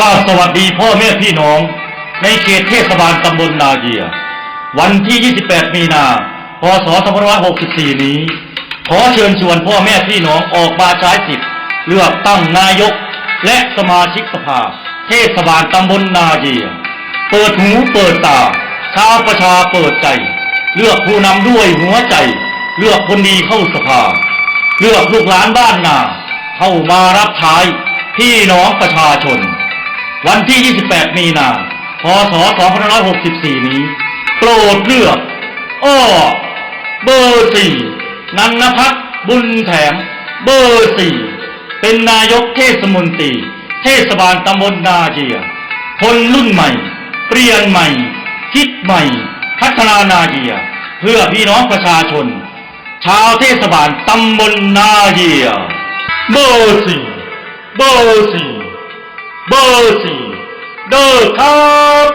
ราบสวัสดีพ่อแม่พี่น้อง ในเขตเทศบาลตำบลนาเยีย วันที่ 28 มีนา พศ 2564 นี้ ขอเชิญชวนพ่อแม่พี่น้องออกมาใช้สิทธิ์เลือกตั้งนายก และสมาชิกสภา เทศบาลตำบลนาเยีย เปิดหูเปิดตาชาวประชาเปิดใจ เลือกผู้นำด้วยหัวใจ เลือกคนดีเข้าสภา เลือกลูกหลานบ้านนา เข้ามารับใช้พี่น้องประชาชน วันที่ 28 มีนา พศ 2564 นี้ โปรดเลือก อ้อ เบอร์สี่นันนพัฒบุญแถม เบอร์สี่เป็นนายกเทศมนตรี เทศบาลตำบลนาเยีย คนรุ่นใหม่ เปลี่ยนใหม่ คิดใหม่ พัฒนานาเยีย เพื่อพี่น้องประชาชน ชาวเทศบาลตำบลนาเยีย เบอร์สี่เบอร์สี่ Mercy, the time.